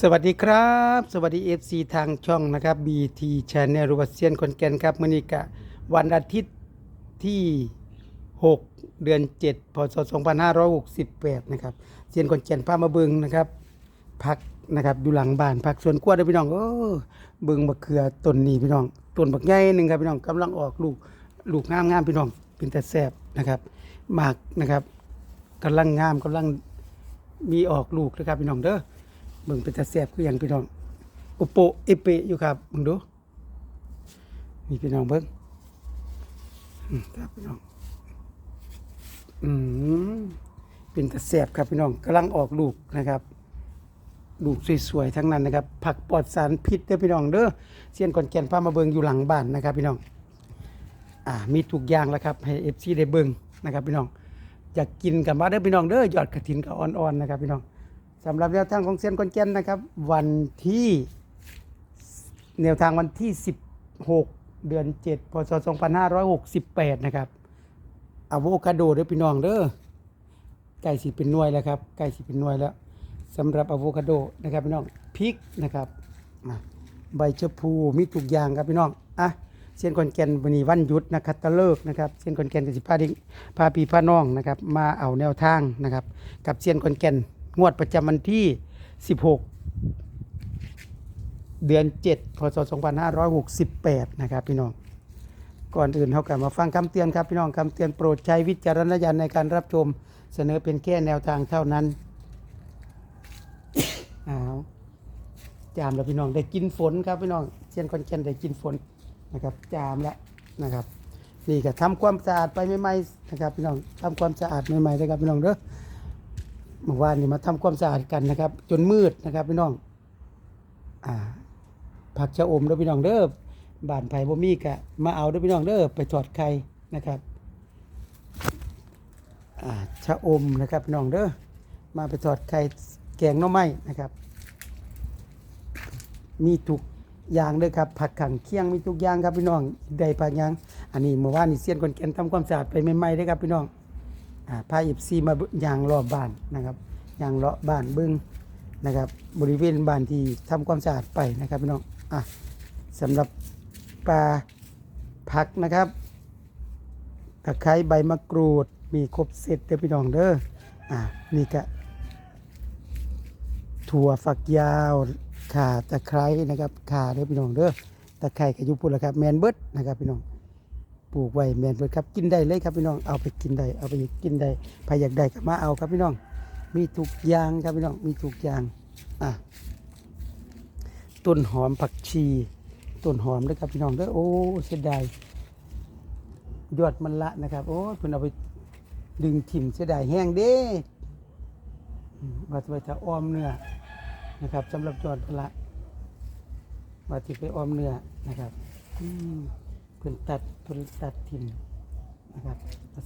สวัสดีครับ สวัสดี FC ทางช่องนะครับ BT Channel รูบัสเซียนคนแก่นครับมื้อนี้กะวันอาทิตย์ที่ 6 เดือน 7 พศ 2568 นะครับเซียนคนแก่นพามาเบิงนะครับพักนะครับอยู่หลังบ้านพักสวนกล้วยด้อพี่น้องเออเบิงบักเขือต้นนี้พี่น้องต้นบักใหญ่หนึ่งครับพี่น้องกำลังออกลูกลูกงามๆพี่น้องเป็นแต่แซ่บนะครับหมากนะครับกำลังงามกำลังมีออกลูกนะครับพี่น้องเด้อ เบิ่งเป็นตาแซ่บคือหยังพี่น้องอุโปเอเปอยู่ครับมึงดูนี่พี่น้องเบิ่งอืมครับพี่น้องอืมเป็นตาแซ่บครับพี่น้องกำลังออกลูกนะครับลูกสวยๆทั้งนั้นนะครับ ผักปลอดสารพิษเด้อพี่น้องเด้อเซียนก่อนแก่นพามาเบิ่งอยู่หลังบ้านนะครับ พี่น้องอ่ามีทุกอย่างแล้วครับให้ FC ได้เบิ่งนะครับ พี่น้องอยากกินกันมาเด้อพี่น้องเด้อยอดกระถินก็อ่อนๆนะครับ พี่น้อง สำหรับแนวทางของเซียนคอนแกนนะครับ วันที่แนวทางวันที่ 16 เดือน 7 พศ 2568 นะครับอะโวคาโดเด้อพี่น้องเด้อใกล้สิเป็นหน่วยแล้วครับใกล้สิเป็นหน่วยแล้วสำหรับอะโวคาโดนะครับพี่น้องพริกนะครับใบชะพูมีทุกอย่างครับพี่น้องอะเซียนคอนแกนวันนี้วันหยุดนะครับตะเลิกนะครับเซียนคอนแกนกับสิพาดิพาพี่พาน้องนะครับมาเอาแนวทางนะครับกับเซียนคอนแกน งวดประจำวันที่ 16 เดือน 7 พศ 2568 นะครับพี่น้อง ก่อนอื่นเขากลับมาฟังคำเตือนครับพี่น้องคำเตือนโปรดใช้วิจารณญาณในการรับชมเสนอเป็นแค่แนวทางเท่านั้นอ้าวจามแล้วพี่น้องได้กินฝนครับพี่น้องเชียนคอนแกนได้กินฝนนะครับจามแล้วนะครับนี่ก็ทำความสะอาดไปใหม่ๆนะครับพี่น้องทำความสะอาดใหม่ๆนะครับพี่น้องเด้อ เมื่อวานนี้มาทำความสะอาดกันนะครับ จนมืดนะครับพี่น้องอ่าผักชะอมเด้อพี่น้องเด้อบ้านไผ่บ่มีกะมาเอาเด้อพี่น้องเด้อไปทอดไข่นะครับอ่าชะอมนะครับพี่น้องเด้อมาไปทอดไข่แกงหน่อไม้นะครับ มีทุกอย่างเลยครับ ผักขังเคียงมีทุกอย่างครับพี่น้องได้ผักยังอันนี้เมื่อวานนี้เซียนคนแก่นทำความสะอาดไปใหม่ๆเลยครับพี่น้อง พาเอฟซีมายางรอบบ้านนะครับยางเลาะบ้านเบิ้งนะครับบริเวณบ้านที่ทำความสะอาดไปนะครับพี่น้องอะสำหรับปลาผักนะครับตะไคร้ใบมะกรูดมีครบเสร็จเด้อพี่น้องเด้ออะนี่ก็ถั่วฝักยาวข่าตะไคร้นะครับข่าเด้อพี่น้องเด้อตะไคร้กับยุพุนละครับแมนเบิดนะครับพี่น้อง ปลูกไว้แมนเบิดครับกินได้เลยครับพี่น้องเอาไปกินได้เอาไปกินได้ใครอยากได้ก็มาเอาครับพี่น้อง มีทุกอย่างครับพี่น้องมีทุกอย่างอะต้นหอมผักชีต้นหอมด้วยครับพี่น้องด้อโอ้เสียดายยอดมันละนะครับโอ้เพิ่นเอาไปดึงถิ่มเสียดายแห้งเด้อมว่าจะไปถ้าอ้อมเนื้อนะครับสำหรับยอดมันละว่าที่ไปอ้อมเนื้อนะครับ อืม พิ่นตัดเพิ่นตัดทิมนะครับ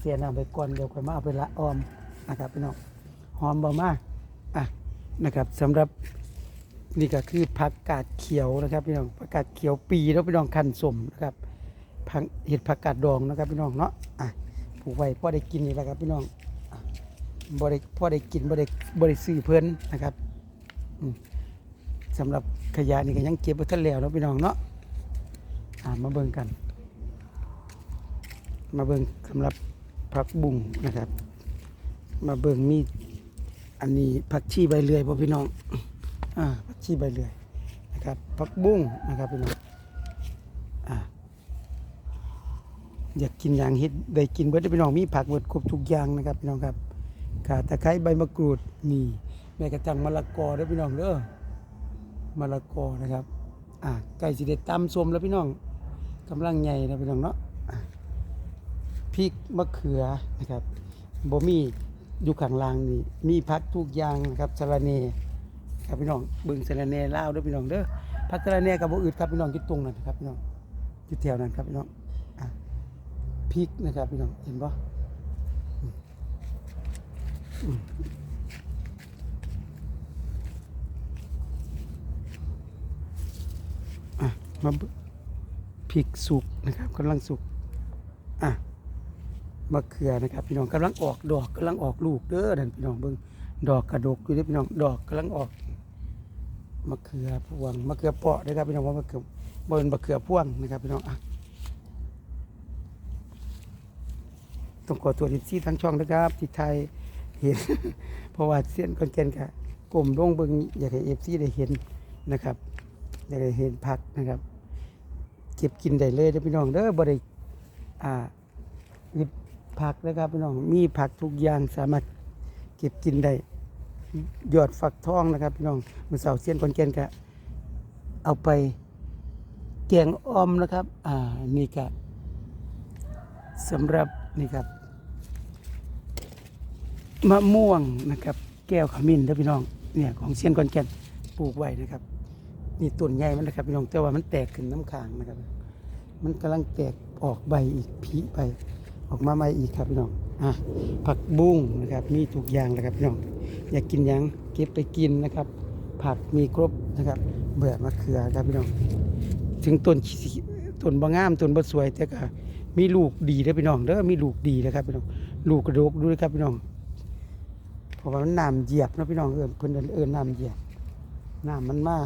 เสียน้ำไปก่อนเดี๋ยวค่อยมาเอาไปละออมนะครับพี่น้องหอมบ่มากอะนะครับสำหรับนี่ก็คือผักกาดเขียวนะครับพี่น้องผักกาดเขียวปีแล้วพี่น้องคันสมนะครับผักเห็ดผักกาดดองนะครับพี่น้องเนาะอะปลูกไว้พอได้กินนี่แหละครับพี่น้องบ่ได้พอได้กินบ่ได้บ่ได้ซื้อเพิ่นนะครับสำหรับขยะนี่ก็ยังเก็บไว้ทันแล้วเนาะพี่น้องเนาะอะมาเบิ่งกัน มาเบิ่งสำหรับผักบุ้งนะครับ มาเบิ่งมีอันนี้ผักชีใบเลื่อยพ่อพี่น้องอ่าผักชีใบเลื่อยนะครับผักบุ้งนะครับพี่น้องอ่าอยากกินอย่างเฮ็ดได้กินเบิดเด้อพี่น้องมีผักเบิดครบทุกอย่างนะครับพี่น้องครับข่าตะไคร้ใบมะกรูดนี่แม้กระทั่งมะละกอเด้อพี่น้องเด้อมะละกอนะครับอ่าใกล้สิได้ตำส้มแล้วพี่น้องกำลังใหญ่นะพี่น้องเนาะ พริกมะเขือนะครับบ่มีอยู่ข้างล่างนี่มีพักทุกอย่างนะครับสะระเนครับพี่น้องบิ่งสะระเนลาวด้อพี่น้องเด้อพักสะระเนกับบ่อื่นครับพี่น้องอยู่ตรงนั้นครับพี่น้องอยู่แถวนั้นครับพี่น้องพริกนะครับพี่น้องเห็นบ่อืมอืมอะมาบุพริกสุกนะครับกำลังสุกอะ มะเขือนะครับ พี่น้องกำลังออกดอกกำลังออกลูกเด้อนั่นพี่น้องเบิ่งดอกกระดกอยู่ด้พี่น้องดอกกำลังออกมะเขือพวงมะเขือเปาะนะครับพี่น้องว่ามะเขือบ่เป็นมะเขือพวงนะครับพี่น้องอะต้องขอตัวดิซี่ทั้งช่องนะครับที่ไทยเห็นเพราะว่าเส้นคอนแกนกะกลมลงเบิงอยากให้เอฟซีได้เห็นนะครับอยากให้เห็นผักนะครับ เก็บกินได้เลยเด้อพี่น้องเด้อบ่ได้อ่าหยิบ ผักนะครับพี่น้องมีผักทุกอย่างสามารถเก็บกินได้ยอดฝักทองนะครับพี่น้องมือเสาเซียนคอนแกนกะเอาไปแกงออมนะครับ อ่านี่ก็สำหรับนี่ครับมะม่วงนะครับ แก้วขมิ้นเด้อพี่น้องเนี่ยของเซียนคอนแกนปลูกไว้นะครับ นี่ต้นใหญ่มันนะครับพี่น้องแต่ว่ามันแตกขึ้นน้ำค้างนะครับ มันกำลังแตกออกใบอีกผีไป ออกมาใหม่อีกครับพี่น้องอะผักบุ้งนะครับมีทุกอย่างนะครับพี่น้องอยากกินยังเก็บไปกินนะครับ ผักมีครบนะครับเบื่อมะเขือครับพี่น้อง ถึงต้นต้นบางงามต้นบ่สวยแต่ก็มีลูกดีนะพี่น้องเด้อมีลูกดีนะครับพี่น้องลูกกระดกด้วยครับพี่น้องเพราะว่ามันน้ำเหยียบนะพี่น้องเอินเพิ่นเอิ้นเอินน้ำเหยียบน้ำมันมา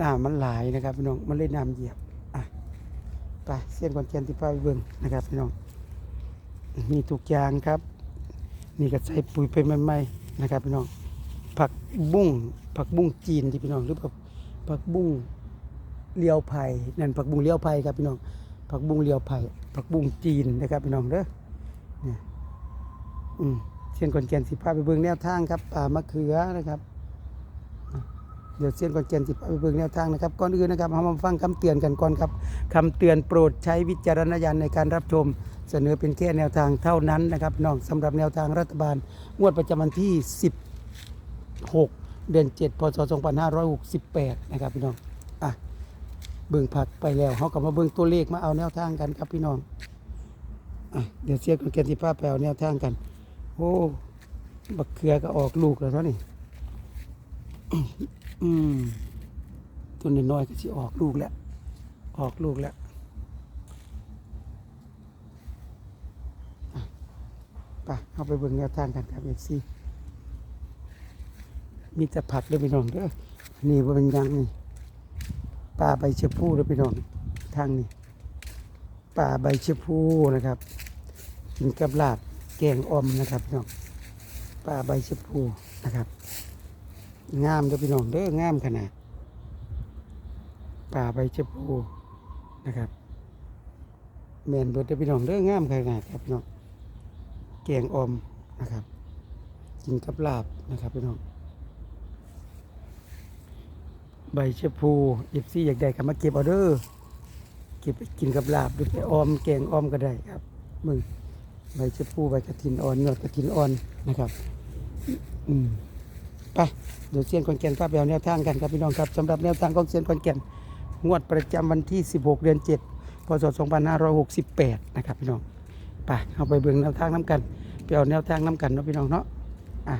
น้ำมันหลายนะครับพี่น้องมันเลยน้ำเหยียบอะไปเส้นคอนเทนที่ไปเบิ่งนะครับพี่น้อง มีทุกอย่างครับ นี่ก็ใส่ปุ๋ยไปใหม่ๆนะครับพี่น้องผักบุ้งผักบุ้งจีนที่พี่น้องหรือผักผักบุ้งเลียวไผ่นั่นผักบุ้งเลียวไผ่ครับพี่น้องผักบุ้งเลียวไผ่ผักบุ้งจีนนะครับพี่น้องเด้อเนี่ยอืมเชียนก่อนแกนสิพาไปเบิ่งแนวทางครับป่ามะเขือนะครับ เดี๋ยวเชียนก่อนแกนสิพาไปเบิ่งแนวทางนะครับก่อนอื่นนะครับเรามาฟังคำเตือนกันก่อนครับคำเตือนโปรดใช้วิจารณญาณในการรับชม เสนอเป็นแค่แนวทางเท่านั้นนะครับพี่น้องสำหรับแนวทางรัฐบาล งวดประจำวันที่ 16 เดือน 7 พศ 2568 นะครับพี่น้องอะเบิ่งผักไปแล้วเขาก็มาเบิ่งตัวเลขมาเอาแนวทางกันครับพี่น้องอะเดี๋ยวเสียกันเกียรติภาพไปเอาแนวทางกันโอ้บักเขือก็ออกลูกแล้วเท่านี้ อืมต้นน้อยก็สิออกลูกแล้ว ออกลูกแล้วไปเอาไปเบิ่งแนวทางกันครับเอฟซีมีแต่ผักเด้วยพี่น้องเด้อนี่ว่าเป็นยังนี่ปลาใบเชพูเด้วยพี่น้องทางนี้ปลาใบเชพูนะครับกินกับลาบแกงอมนะครับพี่น้องปลาใบเชพูนะครับ งามเด้วยพี่น้องเด้องามขนาดปลาใบชะพูนะครับแมนเบิดเด้อพี่น้องเด้องามขนาดครับพี่น้องแกงอมนะครับ กินกับลาบนะครับพี่น้องใบชะพูเอฟซีอยากได้ก็มาเก็บเอาเด้อเก็บไปกินกับลาบหรือไปออมแกงออมก็ได้ครับมึงใบชะพูใบกระถินอ่อนยอดกระถินอ่อนนะครับ อืม ไปเดี๋ยวเซียนคอนแก่นภาพแววแนวทางกันครับพี่น้องครับสำหรับแนวทางของเซียนคอนแก่นงวดประจำวันที่ 16 เดือน 7 พศ 2568 นะครับพี่น้องไปเอาไปเบิ่งแนวทางน้ำกันไปเอาแนวทางน้ำกันเนาะพี่น้องเนาะอะ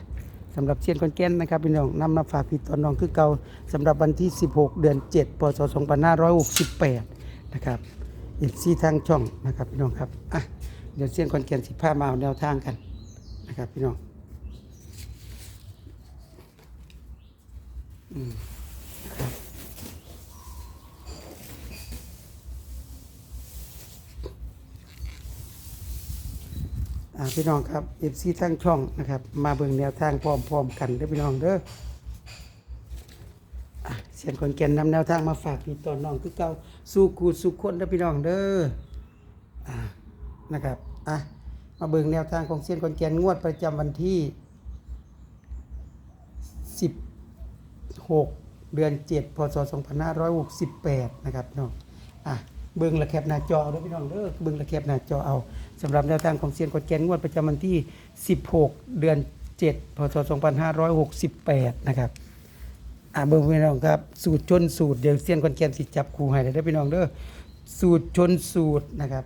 สำหรับเชียนคอนแกนนะครับพี่น้องนำมาฝากพี่ตอนน้องคือเก่าสำหรับวันที่ 16 เดือน 7 พศ 2568 นะครับอีกสี่ทางช่องนะครับพี่น้องครับอะเดี๋ยวเชียนคอนแกนสิพามาเอาแนวทางกันนะครับพี่น้องอืมนะครับ อ่า พี่น้องครับเอฟซีทั้งช่องนะครับ มาเบิ่งแนวทางพร้อมๆกันเด้อพี่น้องเด้อเสียนคนแก่นนำแนวทางมาฝากพี่ตอนน้องคือเก่าสู้กูสู้คนเด้อพี่น้องเด้ออนะครับอะมาเบิ่งแนวทางของเสียนคนแก่นงวดประจำวันที่ 6 เดือน 7 พศ 2568 นะครับพี่น้องอะเบิ่งระแคบหน้าจอเอาเด้อพี่น้องเด้อเบิ่งระแคบหน้าจอเอาสำหรับแนวทางของเซียนกดแกนงวดประจำวันที่ 16 เดือน 7 พศ 2568 นะครับอะเบิ่งพี่น้องครับ สูตรชนสูตรเดี๋ยวเซียนกดแกนสิจับคู่ให้ได้เด้อพี่น้องเด้อสูตรชนสูตรนะครับ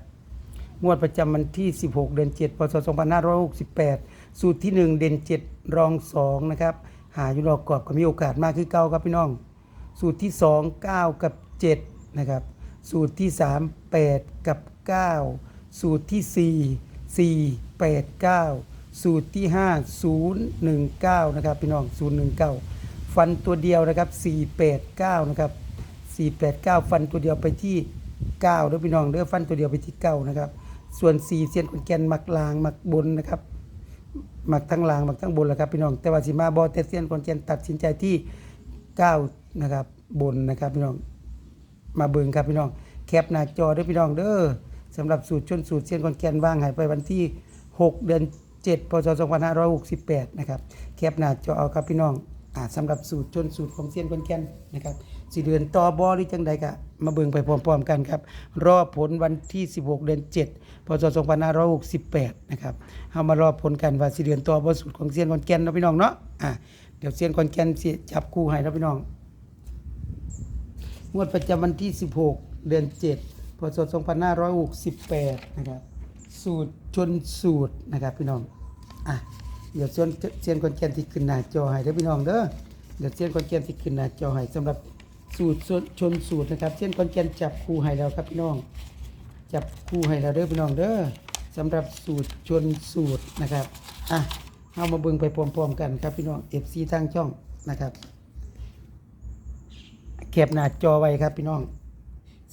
งวดประจำวันที่ 16 เดือน 7 พศ 2568 สูตรที่ 1 เด่น 7 รอง 2 นะครับ หาอยู่รอบกรอบก็มีโอกาสมากคือเก่าครับพี่น้อง สูตรที่ 2 9 กับ 7 นะครับ สูตรที่ 3 8 กับ 9 สูตรที่ 4 4 8 9 สูตรที่ 5 0 1 9 นะครับพี่น้อง 0 1 9 ฟันตัวเดียวนะครับ 489 นะครับ 489 ฟันตัวเดียวไปที่9เด้อพี่น้องเด้อฟันตัวเดียวไปที่9นะครับ ส่วน 4เซียนคนแกนมักลางมักบนนะครับ มักทั้งลางมักทั้งบนแหละครับพี่น้องแต่ว่าสิมาบอเตเซียนคนเจนตัดสินใจที่9นะครับบนนะครับพี่น้องมาเบิ่งครับพี่น้องแคปหน้าจอด้อพี่น้องเด้อสำหรับสูตรชนสูตรเซียนคอนแกนว่างหายไปวันที่ 6 เดือน7พศ2568 นะครับ แคปหน้าจอเอาครับพี่น้อง สำหรับสูตรชนสูตรของเซียนคนแกนนะครับสิเดือนต่อบอหรือจังใดก็มาเบิ่งไปพร้อมๆกันครับ รอผลวันที่ 16 เดือน 7 พศ 2568 นะครับเฮามารอผลกันว่าสิเดือนต่อบอสูตรของเซียนคนแกนเนาะพี่น้องเนาะอ่าเดี๋ยวเซียนคนแกนจับคู่ให้เนาะพี่น้องงวดประจำวันที่ 16 เดือน 7 พศ 2568 นะครับ สูตรชนสูตรนะครับพี่น้อง อะ เดี๋ยวเซียนเซียนคอนแกนที่ขึ้นหน้าจอให้เด้อพี่น้องเด้อเดี๋ยวเซียนคอนแกนที่ขึ้นหน้าจอให้สำหรับสูตรชนสูตรนะครับเซียนคอนแกนจับคู่ให้แล้วครับพี่น้อง จับคู่ให้แล้วเด้อพี่น้องเด้อสำหรับสูตรชนสูตรนะครับอะเอามาเบิ่งไปพร้อมๆกันครับพี่น้อง FC ทางช่องนะครับแคปหน้าจอไว้ครับพี่น้อง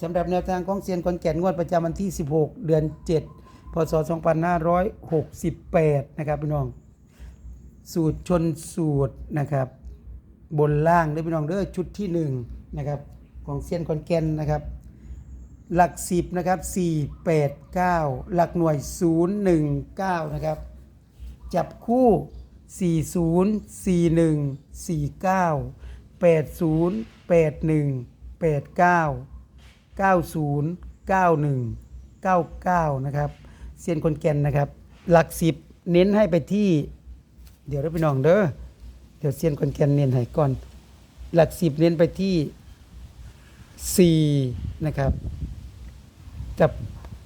สำหรับแนวทางของเซียนคอนแก่นงวดประจำวันที่ 16 เดือน 7 พศ 2568 นะครับพี่น้อง สูตรชนสูตรนะครับ บนล่างเด้อพี่น้องเด้อชุดที่1นะครับของเซียนคอนแกนนะครับ หลัก 10นะครับ489 หลักหน่วย 019นะครับจับคู่ 40 41 49 80 81 89 90 91 99นะครับเซียนคนแก่นนะครับ หลัก 10 เน้นให้ไปที่ เดี๋ยวเราไปน้องเด้อเดี๋ยวเซียนคนแกนเน้นให้ก่อน หลัก10เน้นไปที่ 4 นะครับ กับ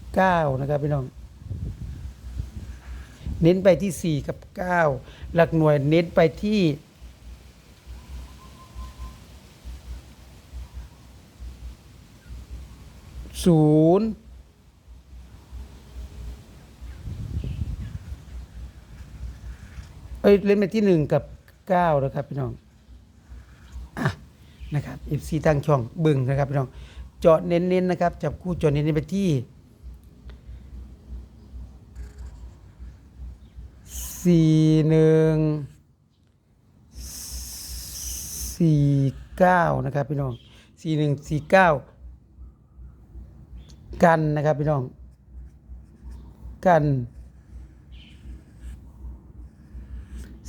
9 นะครับพี่น้อง เน้นไปที่ 4 กับ 9 หลักหน่วยเน้นไปที่ศูนย์ เอ้ยเล่นไปที่หนึ่งกับเก้านะครับพี่น้องอะนะครับเอฟซีตั้งช่องบึงนะครับพี่น้องเจาะเน้นๆนะครับจับคู่เจาะเน้นๆไปที่สี่หนึ่งสี่เก้านะครับพี่น้องสี่หนึ่งสี่เก้ากันนะครับพี่น้องกัน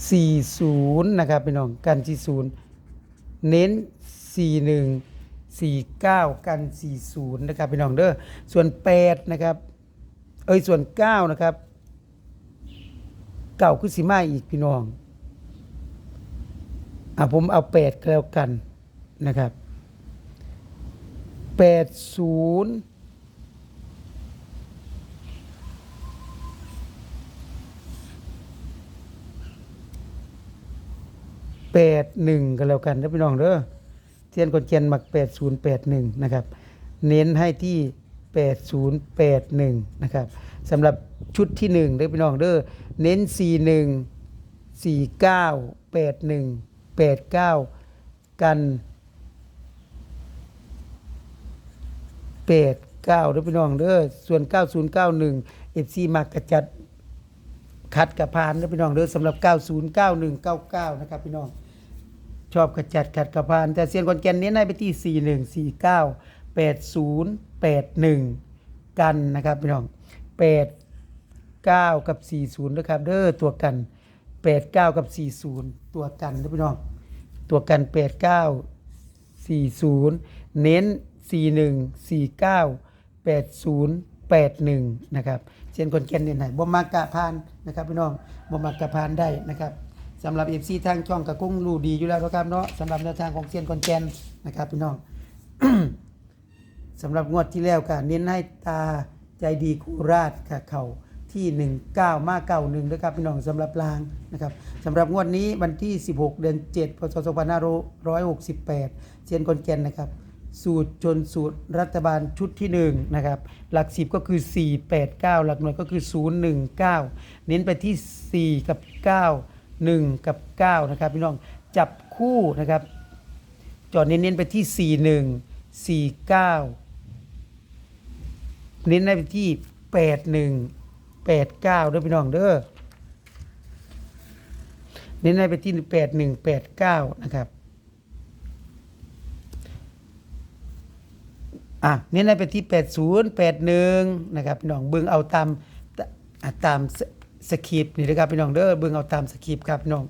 40 นะครับพี่น้องกัน 40 เน้น 41 49 กัน 40 นะครับพี่น้องเด้อส่วน 8 นะครับ เอ้ยส่วน 9 นะครับเก่าคือสิมาอีกพี่น้องอะผมเอา 8 แล้วกันนะครับ 80 แปดหนึ่งกันแล้วกันนะพี่น้องเด้อเทียนคนเกียนหมักแปดศูนย์แปดหนึ่งนะครับ เน้นให้ที่แปดศูนย์แปดหนึ่งนะครับสำหรับชุดที่หนึ่งเด้อพี่น้องเด้อเน้นสี่หนึ่งสี่เก้าแปดหนึ่งแปดเก้ากันแปดเก้าเด้อพี่น้องเด้อส่วนเก้าศูนย์เก้าหนึ่งเอฟซีมากระจัดคัดกับพานนะพี่น้องเด้อสำหรับ 909199 นะครับพี่น้อง ชอบกระจัดขัดกับพาน แต่เซียนคอนแกนเน้นให้ไปที่ 4149 8081 กันนะครับพี่น้อง 89 กับ 40นะครับเด้อตัวกัน 89 กับ 40 ตัวกันนะพี่น้อง ตัวกัน 89 40 เน้น 41 49 80 81 นะครับเช่นคนแกนเน้นให้บ่มากกะพานนะครับพี่น้องบ่มากกะพานได้นะครับ สำหรับ FC ทางช่องกะกุ้งรู้ดีอยู่แล้วนะครับเนาะสำหรับแนวทางของเซียนคอนแกนนะครับพี่น้อง สำหรับงวดที่แล้วก็เน้นให้ตาใจดีโคราชค่ะเขาที่ 19 มาเก่าหนึ่งนะครับพี่น้องสำหรับลางนะครับสำหรับงวดนี้วันที่ 16 เดือน 7 พศ 2568 เซียนคอนแกนนะครับ สูตรชนสูตรรัฐบาลชุดที่1นะครับหลัก 10 ก็คือ 489 หลักหน่วยก็คือ 019 เน้นไปที่ 4 กับ 9 1 กับ 9 นะครับพี่น้องจับคู่นะครับ จอดเน้นๆไปที่ 41 49 เน้นได้ไปที่ 81 89เด้อพี่น้องเด้อเน้นได้ไปที่ 81 89 นะครับอะเน้นได้ไปที่ 80 81 นะครับพี่น้องเบิ่งเอาตามตาม สคริปต์นี่นะครับพี่น้องเด้อเบิ่งเอาตามสคริปต์ครับพี่น้อง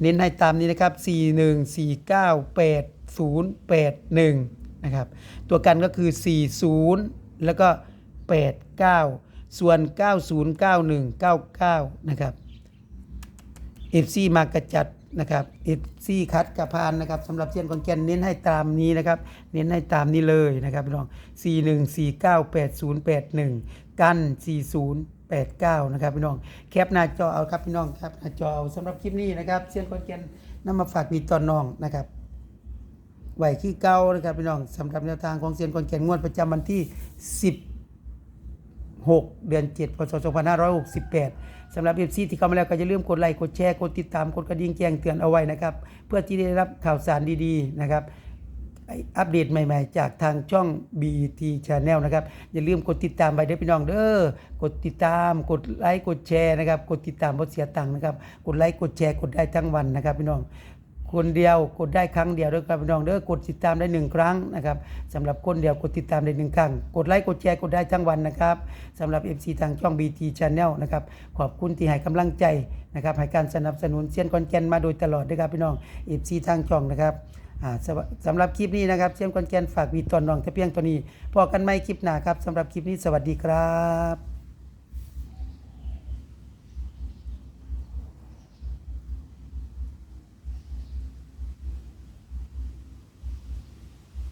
เน้นให้ตามนี้นะครับ 41 49 80 81 นะครับ ตัวกันก็คือ 40 แล้วก็ 89 ส่วน 90 91 99 นะครับ FC มากระจัดนะครับ FC คัดกระพานนะครับสำหรับเชียนคอนแกนเน้นให้ตามนี้นะครับ เน้นให้ตามนี้เลยนะครับพี่น้อง 41 49 80 81 กัน 40 89 นะครับพี่น้อง แคปหน้าจอเอาครับพี่น้องครับหน้าจอเอาสำหรับคลิปนี้นะครับเชียนคนแกนนำมาฝากพี่ตอนน้องนะครับไหวขี้เก้านะครับพี่น้องสำหรับแนวทางของเซียนคนแกนงวดประจำวันที่ 16 เดือน 7 พศ 2568สำหรับ FC ที่เข้ามาแล้วก็อย่าลืมกดไลค์กดแชร์กดติดตามกดกระดิ่งแจ้งเตือนเอาไว้นะครับ เพื่อที่ได้รับข่าวสารดีๆนะครับ อัปเดตใหม่ๆ จากทางช่อง BT Channel นะครับ อย่าลืมกดติดตามไปเด้อพี่น้องเด้อกดติดตามกดไลค์กดแชร์นะครับกดติดตามบ่เสียตังค์นะครับ กดไลค์กดแชร์กดได้ทั้งวันนะครับพี่น้องคนเดียวกดได้ครั้งเดียวด้วยครับพี่น้องเด้อกดติดตามได้หนึ่งครั้งนะครับสำหรับคนเดียวกดติดตามได้หนึ่งครั้ง กดไลค์กดแชร์กดได้ทั้งวันนะครับสำหรับ FC ทางช่อง BT Channel นะครับขอบคุณที่ให้กำลังใจนะครับให้การสนับสนุนเซียนคอนแกนมาโดยตลอดนะครับพี่น้อง FC ทางช่องนะครับ สำหรับคลิปนี้นะครับเชียนคอนแกนฝากวีตอนน้องแต่เพียงตัวนี้พอกันไหมคลิปหน้าครับสำหรับคลิปนี้สวัสดีครับ